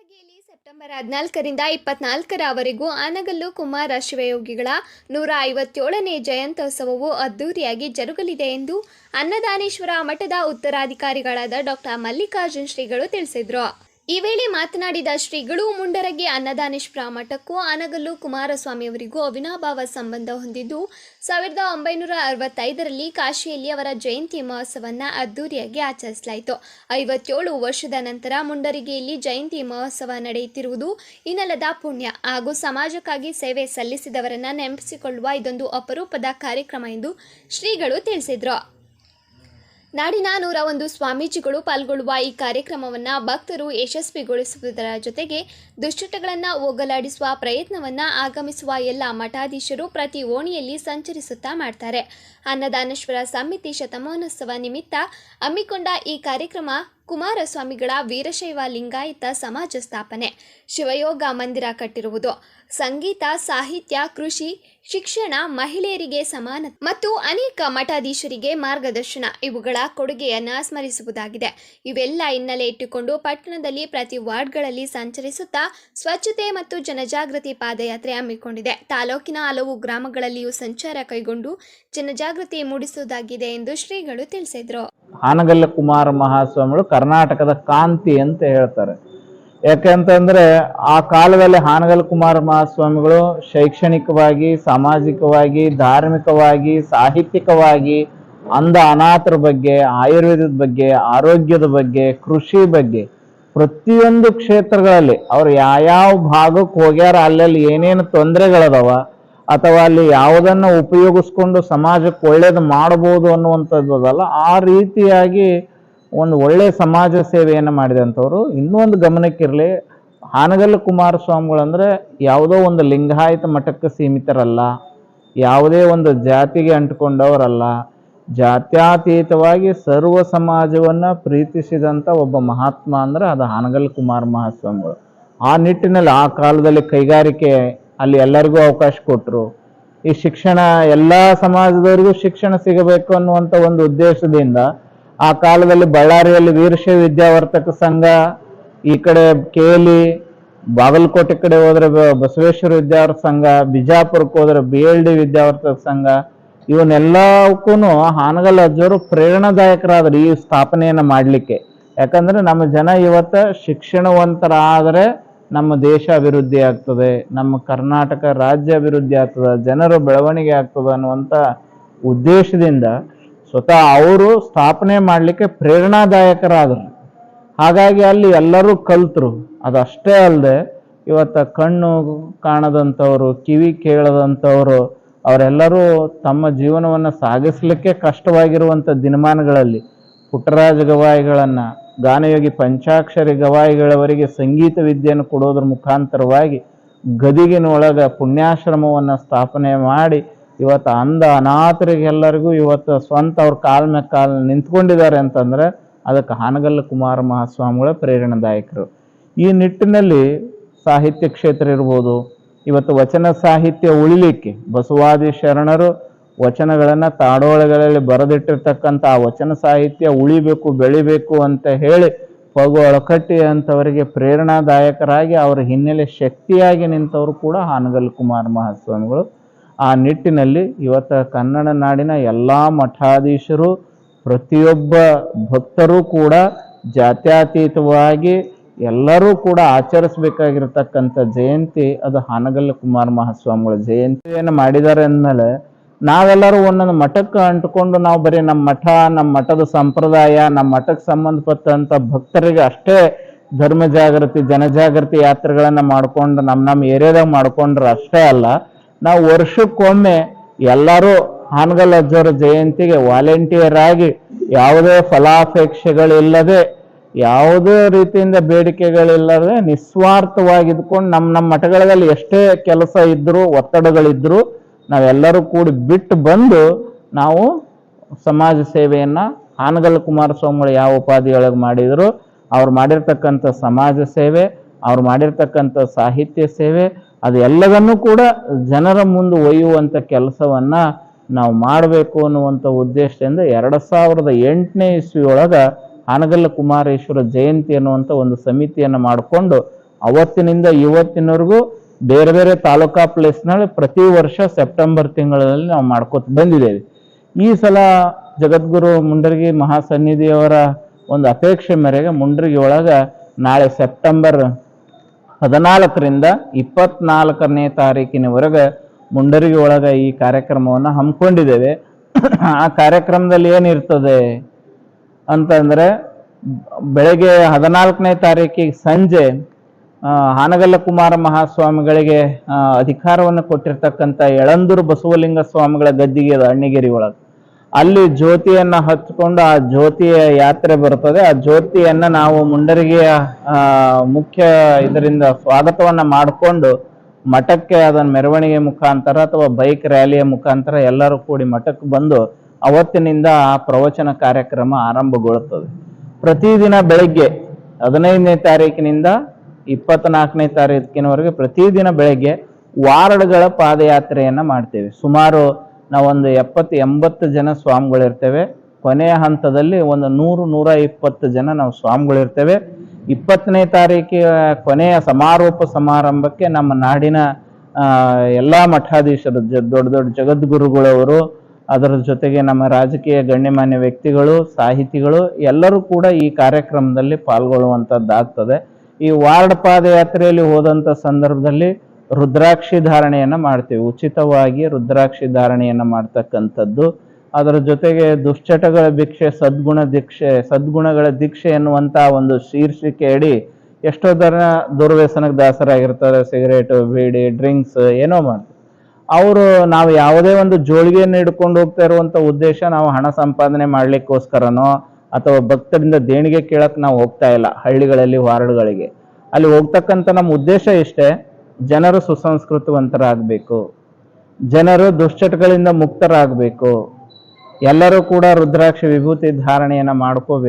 ಮುಂಡರಗಿಯಲ್ಲಿ September ಹದಿನಾಲ್ಕರಿಂದ ಇಪ್ಪತ್ನಾಲ್ಕರವರೆಗೂ ಆನಗಲ್ಲು ಕುಮಾರ ಶಿವಯೋಗಿಗಳ ನೂರ ಐವತ್ತೇಳನೇ ಜಯಂತ್ಯೋತ್ಸವವು ಅದ್ದೂರಿಯಾಗಿ ಜರುಗಲಿದೆ ಎಂದು ಅನ್ನದಾನೇಶ್ವರ ಮಠದ ಉತ್ತರಾಧಿಕಾರಿಗಳಾದ ಡಾಕ್ಟರ್ ಮಲ್ಲಿಕಾರ್ಜುನ್ ಶ್ರೀಗಳು ತಿಳಿಸಿದರು. ಈ ವೇಳೆ ಮಾತನಾಡಿದ ಶ್ರೀಗಳು ಮುಂಡರಗಿ ಅನ್ನದಾನೇಶ್ವರ ಮಠಕ್ಕೂ ಆನಗಲ್ಲು ಕುಮಾರಸ್ವಾಮಿಯವರಿಗೂ ಅವಿನಾಭಾವ ಸಂಬಂಧ ಹೊಂದಿದ್ದು, ಸಾವಿರದ ಒಂಬೈನೂರ ಅರವತ್ತೈದರಲ್ಲಿ ಕಾಶಿಯಲ್ಲಿ ಅವರ ಜಯಂತಿ ಮಹೋತ್ಸವವನ್ನು ಅದ್ದೂರಿಯಾಗಿ ಆಚರಿಸಲಾಯಿತು. ಐವತ್ತೇಳು ವರ್ಷದ ನಂತರ ಮುಂಡರಿಗೆಯಲ್ಲಿ ಜಯಂತಿ ಮಹೋತ್ಸವ ನಡೆಯುತ್ತಿರುವುದು ಇನ್ನಲದ ಪುಣ್ಯ. ಹಾಗೂ ಸಮಾಜಕ್ಕಾಗಿ ಸೇವೆ ಸಲ್ಲಿಸಿದವರನ್ನ ನೆನಪಿಸಿಕೊಳ್ಳುವ ಇದೊಂದು ಅಪರೂಪದ ಕಾರ್ಯಕ್ರಮ ಎಂದು ಶ್ರೀಗಳು ತಿಳಿಸಿದರು. ನಾಡಿನ ನೂರ ಒಂದು ಸ್ವಾಮೀಜಿಗಳು ಪಾಲ್ಗೊಳ್ಳುವ ಈ ಕಾರ್ಯಕ್ರಮವನ್ನು ಭಕ್ತರು ಯಶಸ್ವಿಗೊಳಿಸುವುದರ ಜೊತೆಗೆ ದುಶ್ಚಟಗಳನ್ನು ಹೋಗಲಾಡಿಸುವ ಪ್ರಯತ್ನವನ್ನು ಆಗಮಿಸುವ ಎಲ್ಲ ಮಠಾಧೀಶರು ಪ್ರತಿ ಓಣಿಯಲ್ಲಿ ಸಂಚರಿಸುತ್ತಾ ಮಾಡ್ತಾರೆ. ಅನ್ನದಾನೇಶ್ವರ ಸಮಿತಿ ಶತಮಾನೋತ್ಸವ ನಿಮಿತ್ತ ಹಮ್ಮಿಕೊಂಡ ಈ ಕಾರ್ಯಕ್ರಮ ಕುಮಾರಸ್ವಾಮಿಗಳ ವೀರಶೈವ ಲಿಂಗಾಯತ ಸಮಾಜ ಸ್ಥಾಪನೆ, ಶಿವಯೋಗ ಮಂದಿರ ಕಟ್ಟಿರುವುದು, ಸಂಗೀತ, ಸಾಹಿತ್ಯ, ಕೃಷಿ, ಶಿಕ್ಷಣ, ಮಹಿಳೆಯರಿಗೆ ಸಮಾನ ಮತ್ತು ಅನೇಕ ಮಠಾಧೀಶರಿಗೆ ಮಾರ್ಗದರ್ಶನ ಇವುಗಳ ಕೊಡುಗೆಯನ್ನು ಸ್ಮರಿಸುವುದಾಗಿದೆ. ಇವೆಲ್ಲ ಹಿನ್ನೆಲೆ ಇಟ್ಟುಕೊಂಡು ಪಟ್ಟಣದಲ್ಲಿ ಪ್ರತಿ ವಾರ್ಡ್ಗಳಲ್ಲಿ ಸಂಚರಿಸುತ್ತಾ ಸ್ವಚ್ಛತೆ ಮತ್ತು ಜನಜಾಗೃತಿ ಪಾದಯಾತ್ರೆ ಹಮ್ಮಿಕೊಂಡಿದೆ. ತಾಲೂಕಿನ ಹಲವು ಗ್ರಾಮಗಳಲ್ಲಿಯೂ ಸಂಚಾರ ಕೈಗೊಂಡು ಜನಜಾಗೃತಿ ಮೂಡಿಸುವುದಾಗಿದೆ ಎಂದು ಶ್ರೀಗಳು ತಿಳಿಸಿದರು. ಹಾನಗಲ್ಲ ಕುಮಾರ ಮಹಾಸ್ವಾಮಿಗಳು ಕರ್ನಾಟಕದ ಕಾಂತಿ ಅಂತ ಹೇಳ್ತಾರೆ. ಯಾಕೆಂತಂದ್ರೆ ಆ ಕಾಲದಲ್ಲಿ ಹಾನಗಲ್ ಕುಮಾರ ಮಹಾಸ್ವಾಮಿಗಳು ಶೈಕ್ಷಣಿಕವಾಗಿ, ಸಾಮಾಜಿಕವಾಗಿ, ಧಾರ್ಮಿಕವಾಗಿ, ಸಾಹಿತ್ಯಿಕವಾಗಿ ಅಂಧ ಅನಾಥರ ಬಗ್ಗೆ, ಆಯುರ್ವೇದದ ಬಗ್ಗೆ, ಆರೋಗ್ಯದ ಬಗ್ಗೆ, ಕೃಷಿ ಬಗ್ಗೆ ಪ್ರತಿಯೊಂದು ಕ್ಷೇತ್ರಗಳಲ್ಲಿ ಅವ್ರು ಯಾವ್ಯಾವ ಭಾಗಕ್ಕೆ ಹೋಗ್ಯಾರ ಅಲ್ಲಲ್ಲಿ ಏನೇನು ತೊಂದರೆಗಳದಾವ ಅಥವಾ ಅಲ್ಲಿ ಯಾವುದನ್ನು ಉಪಯೋಗಿಸ್ಕೊಂಡು ಸಮಾಜಕ್ಕೆ ಒಳ್ಳೇದು ಮಾಡಬಹುದು ಅನ್ನುವಂಥದ್ದು ಅದಲ್ಲ, ಆ ರೀತಿಯಾಗಿ ಒಂದು ಒಳ್ಳೆ ಸಮಾಜ ಸೇವೆಯನ್ನು ಮಾಡಿದಂಥವ್ರು. ಇನ್ನೊಂದು ಗಮನಕ್ಕಿರಲಿ ಹಾನಗಲ್ಲ ಕುಮಾರಸ್ವಾಮಿಗಳು ಅಂದರೆ ಯಾವುದೋ ಒಂದು ಲಿಂಗಾಯತ ಮಠಕ್ಕೆ ಸೀಮಿತರಲ್ಲ, ಯಾವುದೇ ಒಂದು ಜಾತಿಗೆ ಅಂಟಿಕೊಂಡವರಲ್ಲ, ಜಾತ್ಯತೀತವಾಗಿ ಸರ್ವ ಸಮಾಜವನ್ನು ಪ್ರೀತಿಸಿದಂಥ ಒಬ್ಬ ಮಹಾತ್ಮ ಅಂದರೆ ಅದು ಹಾನಗಲ್ ಕುಮಾರ ಮಹಾಸ್ವಾಮಿಗಳು. ಆ ನಿಟ್ಟಿನಲ್ಲಿ ಆ ಕಾಲದಲ್ಲಿ ಕೈಗಾರಿಕೆ ಅಲ್ಲಿ ಎಲ್ಲರಿಗೂ ಅವಕಾಶ ಕೊಟ್ಟರು ಈ ಶಿಕ್ಷಣ ಎಲ್ಲ ಸಮಾಜದವರಿಗೂ ಶಿಕ್ಷಣ ಸಿಗಬೇಕು ಅನ್ನುವಂಥ ಒಂದು ಉದ್ದೇಶದಿಂದ ಆ ಕಾಲದಲ್ಲಿ ಬಳ್ಳಾರಿಯಲ್ಲಿ ವೀರಶೈವ ವಿದ್ಯಾವರ್ತಕ ಸಂಘ, ಈ ಕಡೆ ಕೇಲಿ, ಬಾಗಲಕೋಟೆ ಕಡೆ ಹೋದ್ರೆ ಬಸವೇಶ್ವರ ವಿದ್ಯಾವರ್ತ ಸಂಘ, ಬಿಜಾಪುರಕ್ಕೆ ಹೋದ್ರೆ ಬಿ ಎಲ್ ಡಿ ವಿದ್ಯಾವರ್ತಕ ಸಂಘ ಇವನ್ನೆಲ್ಲಕ್ಕೂ ಹಾನಗಲ್ ಅಜ್ಜವರು ಪ್ರೇರಣಾದಾಯಕರಾದ್ರು ಈ ಸ್ಥಾಪನೆಯನ್ನು ಮಾಡಲಿಕ್ಕೆ. ಯಾಕಂದ್ರೆ ನಮ್ಮ ಜನ ಇವತ್ತ ಶಿಕ್ಷಣವಂತರಾದರೆ ನಮ್ಮ ದೇಶ ಅಭಿವೃದ್ಧಿ ಆಗ್ತದೆ, ನಮ್ಮ ಕರ್ನಾಟಕ ರಾಜ್ಯ ಅಭಿವೃದ್ಧಿ ಆಗ್ತದೆ, ಜನರ ಬೆಳವಣಿಗೆ ಆಗ್ತದೆ ಅನ್ನುವಂಥ ಉದ್ದೇಶದಿಂದ ಸ್ವತಃ ಅವರು ಸ್ಥಾಪನೆ ಮಾಡಲಿಕ್ಕೆ ಪ್ರೇರಣಾದಾಯಕರಾದರು. ಹಾಗಾಗಿ ಅಲ್ಲಿ ಎಲ್ಲರೂ ಕಲ್ತರು. ಅದಷ್ಟೇ ಅಲ್ಲದೆ ಇವತ್ತ ಕಣ್ಣು ಕಾಣದಂಥವರು, ಕಿವಿ ಕೇಳದಂಥವರು, ಅವರೆಲ್ಲರೂ ತಮ್ಮ ಜೀವನವನ್ನು ಸಾಗಿಸಲಿಕ್ಕೆ ಕಷ್ಟವಾಗಿರುವಂಥ ದಿನಮಾನಗಳಲ್ಲಿ ಪುಟ್ಟರಾಜ ಗವಾಯಿಗಳನ್ನು ಗಾನಯೋಗಿ ಪಂಚಾಕ್ಷರಿ ಗವಾಯಿಗಳವರಿಗೆ ಸಂಗೀತ ವಿದ್ಯೆಯನ್ನು ಕೊಡೋದ್ರ ಮುಖಾಂತರವಾಗಿ ಗದಿಗಿನೊಳಗೆ ಪುಣ್ಯಾಶ್ರಮವನ್ನು ಸ್ಥಾಪನೆ ಮಾಡಿ ಇವತ್ತು ಅಂಧ ಅನಾಥರಿಗೆಲ್ಲರಿಗೂ ಇವತ್ತು ಸ್ವಂತ ಅವ್ರ ಕಾಲ ಮೇಲೆ ಕಾಲು ನಿಂತ್ಕೊಂಡಿದ್ದಾರೆ ಅಂತಂದ್ರೆ ಅದಕ್ಕೆ ಹಾನಗಲ್ಲ ಕುಮಾರ ಮಹಾಸ್ವಾಮಿಗಳ ಪ್ರೇರಣಾದಾಯಕರು. ಈ ನಿಟ್ಟಿನಲ್ಲಿ ಸಾಹಿತ್ಯ ಕ್ಷೇತ್ರ ಇರ್ಬೋದು, ಇವತ್ತು ವಚನ ಸಾಹಿತ್ಯ ಉಳಿಲಿಕ್ಕೆ ಬಸವಾದಿ ಶರಣರು ವಚನಗಳನ್ನು ತಾಡೋಳಗಳಲ್ಲಿ ಬರೆದಿಟ್ಟಿರ್ತಕ್ಕಂಥ ಆ ವಚನ ಸಾಹಿತ್ಯ ಉಳಿಬೇಕು, ಬೆಳಿಬೇಕು ಅಂತ ಹೇಳಿ ಪಗು ಅಳಕಟ್ಟಿ ಅಂತವರಿಗೆ ಪ್ರೇರಣಾದಾಯಕರಾಗಿ ಅವರ ಹಿನ್ನೆಲೆ ಶಕ್ತಿಯಾಗಿ ನಿಂತವರು ಕೂಡ ಹಾನಗಲ್ ಕುಮಾರ್ ಮಹಾಸ್ವಾಮಿಗಳು. ಆ ನಿಟ್ಟಿನಲ್ಲಿ ಇವತ್ತು ಕನ್ನಡ ನಾಡಿನ ಎಲ್ಲ ಮಠಾಧೀಶರು, ಪ್ರತಿಯೊಬ್ಬ ಭಕ್ತರು ಕೂಡ ಜಾತ್ಯತೀತವಾಗಿ ಎಲ್ಲರೂ ಕೂಡ ಆಚರಿಸಬೇಕಾಗಿರ್ತಕ್ಕಂಥ ಜಯಂತಿ ಅದು ಹಾನಗಲ್ ಕುಮಾರ್ ಮಹಾಸ್ವಾಮಿಗಳ ಜಯಂತಿಯನ್ನು ಮಾಡಿದ್ದಾರೆ ಅಂದಮೇಲೆ ನಾವೆಲ್ಲರೂ ಒಂದೊಂದು ಮಠಕ್ಕೆ ಅಂಟ್ಕೊಂಡು ನಾವು ಬರೀ ನಮ್ಮ ಮಠ, ನಮ್ಮ ಮಠದ ಸಂಪ್ರದಾಯ, ನಮ್ಮ ಮಠಕ್ಕೆ ಸಂಬಂಧಪಟ್ಟಂಥ ಭಕ್ತರಿಗೆ ಅಷ್ಟೇ ಧರ್ಮ ಜಾಗೃತಿ ಜನಜಾಗೃತಿ ಯಾತ್ರೆಗಳನ್ನು ಮಾಡ್ಕೊಂಡು, ನಮ್ಮ ನಮ್ಮ ಏರಿಯಾದಾಗ ಮಾಡ್ಕೊಂಡ್ರೆ ಅಷ್ಟೇ ಅಲ್ಲ. ನಾವು ವರ್ಷಕ್ಕೊಮ್ಮೆ ಎಲ್ಲರೂ ಹಾನಗಲ್ ಅಜ್ಜರ ಜಯಂತಿಗೆ ವಾಲಂಟಿಯರ್ ಆಗಿ ಯಾವುದೇ ಫಲಾಪೇಕ್ಷೆಗಳಿಲ್ಲದೆ, ಯಾವುದೇ ರೀತಿಯಿಂದ ಬೇಡಿಕೆಗಳಿಲ್ಲದೆ ನಿಸ್ವಾರ್ಥವಾಗಿದ್ಕೊಂಡು ನಮ್ಮ ನಮ್ಮ ಮಠಗಳಲ್ಲಿ ಎಷ್ಟೇ ಕೆಲಸ ಇದ್ದರೂ ಒತ್ತಡಗಳಿದ್ದರೂ ನಾವೆಲ್ಲರೂ ಕೂಡಿ ಬಿಟ್ಟು ಬಂದು ನಾವು ಸಮಾಜ ಸೇವೆಯನ್ನು ಹಾನಗಲ್ ಕುಮಾರಸ್ವಾಮಿಗಳು ಯಾವ ಉಪಾಧಿಯೊಳಗೆ ಮಾಡಿದರು, ಅವ್ರು ಮಾಡಿರ್ತಕ್ಕಂಥ ಸಮಾಜ ಸೇವೆ, ಅವ್ರು ಮಾಡಿರ್ತಕ್ಕಂಥ ಸಾಹಿತ್ಯ ಸೇವೆ, ಅದು ಎಲ್ಲದನ್ನೂ ಕೂಡ ಜನರ ಮುಂದೆ ಒಯ್ಯುವಂಥ ಕೆಲಸವನ್ನು ನಾವು ಮಾಡಬೇಕು ಅನ್ನುವಂಥ ಉದ್ದೇಶದಿಂದ ಎರಡು ಸಾವಿರದ ಎಂಟನೇ ಇಸ್ವಿಯೊಳಗೆ ಹಾನಗಲ್ಲ ಕುಮಾರೇಶ್ವರ ಜಯಂತಿ ಅನ್ನುವಂಥ ಒಂದು ಸಮಿತಿಯನ್ನು ಮಾಡಿಕೊಂಡು ಅವತ್ತಿನಿಂದ ಇವತ್ತಿನವರೆಗೂ ಬೇರೆ ಬೇರೆ ತಾಲೂಕಾ ಪ್ಲೇಸ್ನಲ್ಲಿ ಪ್ರತಿ ವರ್ಷ ಸೆಪ್ಟೆಂಬರ್ ತಿಂಗಳಲ್ಲಿ ನಾವು ಮಾಡ್ಕೋತ ಬಂದಿದ್ದೇವೆ. ಈ ಸಲ ಜಗದ್ಗುರು ಮುಂಡರ್ಗಿ ಮಹಾಸನ್ನಿಧಿಯವರ ಒಂದು ಅಪೇಕ್ಷೆ ಮೇರೆಗೆ ಮುಂಡರ್ಗಿ ಒಳಗ ನಾಳೆ ಸೆಪ್ಟೆಂಬರ್ ಹದಿನಾಲ್ಕರಿಂದ ಇಪ್ಪತ್ನಾಲ್ಕನೇ ತಾರೀಕಿನವರೆಗೆ ಮುಂಡರಗಿ ಒಳಗ ಈ ಕಾರ್ಯಕ್ರಮವನ್ನು ಹಮ್ಮಿಕೊಂಡಿದ್ದೇವೆ. ಆ ಕಾರ್ಯಕ್ರಮದಲ್ಲಿ ಏನಿರ್ತದೆ ಅಂತಂದ್ರೆ ಬೆಳಗ್ಗೆ ಹದಿನಾಲ್ಕನೇ ತಾರೀಕಿಗೆ ಸಂಜೆ ಹಾನಗಲ್ಲ ಕುಮಾರ ಮಹಾಸ್ವಾಮಿಗಳಿಗೆ ಅಧಿಕಾರವನ್ನು ಕೊಟ್ಟಿರ್ತಕ್ಕಂಥ ಎಳಂದೂರು ಬಸವಲಿಂಗ ಸ್ವಾಮಿಗಳ ಗದ್ದಿಗೆ ಅದು ಅಣ್ಣಿಗೇರಿ ಒಳಗೆ. ಅಲ್ಲಿ ಜ್ಯೋತಿಯನ್ನ ಹಚ್ಕೊಂಡು ಆ ಜ್ಯೋತಿಯ ಯಾತ್ರೆ ಬರುತ್ತದೆ ಆ ಜ್ಯೋತಿಯನ್ನ ನಾವು ಮುಂಡರಿಗೆಯ ಮುಖ್ಯ ಇದರಿಂದ ಸ್ವಾಗತವನ್ನ ಮಾಡಿಕೊಂಡು ಮಠಕ್ಕೆ ಅದನ್ನ ಮೆರವಣಿಗೆ ಮುಖಾಂತರ ಅಥವಾ ಬೈಕ್ ರ್ಯಾಲಿಯ ಮುಖಾಂತರ ಎಲ್ಲರೂ ಕೂಡಿ ಮಠಕ್ಕೆ ಬಂದು ಅವತ್ತಿನಿಂದ ಆ ಪ್ರವಚನ ಕಾರ್ಯಕ್ರಮ ಆರಂಭಗೊಳ್ಳುತ್ತದೆ. ಪ್ರತಿದಿನ ಬೆಳಗ್ಗೆ ಹದಿನೈದನೇ ತಾರೀಕಿನಿಂದ ಇಪ್ಪತ್ನಾಲ್ಕನೇ ತಾರೀಕಿನವರೆಗೆ ಪ್ರತಿದಿನ ಬೆಳಗ್ಗೆ ವಾರ್ಡ್ಗಳ ಪಾದಯಾತ್ರೆಯನ್ನು ಮಾಡ್ತೇವೆ. ಸುಮಾರು ನಾವೊಂದು ಎಪ್ಪತ್ತು, ಎಂಬತ್ತು ಜನ ಸ್ವಾಮಿಗಳಿರ್ತೇವೆ. ಕೊನೆಯ ಹಂತದಲ್ಲಿ ಒಂದು ನೂರು, ನೂರ ಇಪ್ಪತ್ತು ಜನ ನಾವು ಸ್ವಾಮಿಗಳಿರ್ತೇವೆ. ಇಪ್ಪತ್ತನೇ ತಾರೀಕಿನ ಕೊನೆಯ ಸಮಾರೋಪ ಸಮಾರಂಭಕ್ಕೆ ನಮ್ಮ ನಾಡಿನ ಎಲ್ಲ ಮಠಾಧೀಶರು ದೊಡ್ಡ ದೊಡ್ಡ ಜಗದ್ಗುರುಗಳವರು, ಅದರ ಜೊತೆಗೆ ನಮ್ಮ ರಾಜಕೀಯ ಗಣ್ಯಮಾನ್ಯ ವ್ಯಕ್ತಿಗಳು, ಸಾಹಿತಿಗಳು ಎಲ್ಲರೂ ಕೂಡ ಈ ಕಾರ್ಯಕ್ರಮದಲ್ಲಿ ಪಾಲ್ಗೊಳ್ಳುವಂಥದ್ದಾಗ್ತದೆ ಈ ವಾರ್ಡ್ ಪಾದಯಾತ್ರೆಯಲ್ಲಿ ಹೋದಂಥ ಸಂದರ್ಭದಲ್ಲಿ ರುದ್ರಾಕ್ಷಿ ಧಾರಣೆಯನ್ನು ಮಾಡ್ತೀವಿ. ಉಚಿತವಾಗಿ ರುದ್ರಾಕ್ಷಿ ಧಾರಣೆಯನ್ನು ಮಾಡ್ತಕ್ಕಂಥದ್ದು. ಅದರ ಜೊತೆಗೆ ದುಶ್ಚಟಗಳ ಭಿಕ್ಷೆ, ಸದ್ಗುಣ ದೀಕ್ಷೆ ಸದ್ಗುಣಗಳ ದೀಕ್ಷೆ ಎನ್ನುವಂಥ ಒಂದು ಶೀರ್ಷಿಕೆ ಅಡಿ ಎಷ್ಟೋ ಜನ ದುರ್ವ್ಯಸನಕ್ಕೆ ದಾಸರಾಗಿರ್ತಾರೆ. ಸಿಗರೇಟು, ಬೀಡಿ, ಡ್ರಿಂಕ್ಸ್ ಏನೋ ಮಾಡ್ತಾರೆ. ಅವರು ನಾವು ಯಾವುದೇ ಒಂದು ಜೋಳಿಗೆಯನ್ನು ಹಿಡ್ಕೊಂಡು ಹೋಗ್ತಾ ಇರುವಂತ ಉದ್ದೇಶ ನಾವು ಹಣ ಸಂಪಾದನೆ ಮಾಡ್ಲಿಕ್ಕೋಸ್ಕರನೋ ಅಥವಾ ಭಕ್ತರಿಂದ ದೇಣಿಗೆ ಕೇಳಕ್ ನಾವು ಹೋಗ್ತಾ ಇಲ್ಲ ಹಳ್ಳಿಗಳಲ್ಲಿ, ವಾರ್ಡ್ಗಳಿಗೆ. ಅಲ್ಲಿ ಹೋಗ್ತಕ್ಕಂಥ ನಮ್ಮ ಉದ್ದೇಶ ಇಷ್ಟೇ, ಜನರು ಸುಸಂಸ್ಕೃತವಂತರಾಗಬೇಕು. ಜನರು ದುಶ್ಚಟಗಳಿಂದ ಮುಕ್ತರಾಗಬೇಕು. ಎಲ್ಲರೂ ಕೂಡ ರುದ್ರಾಕ್ಷಿ ವಿಭೂತಿ ಧಾರಣೆಯನ್ನ ಮಾಡ್ಕೋಬೇಕು.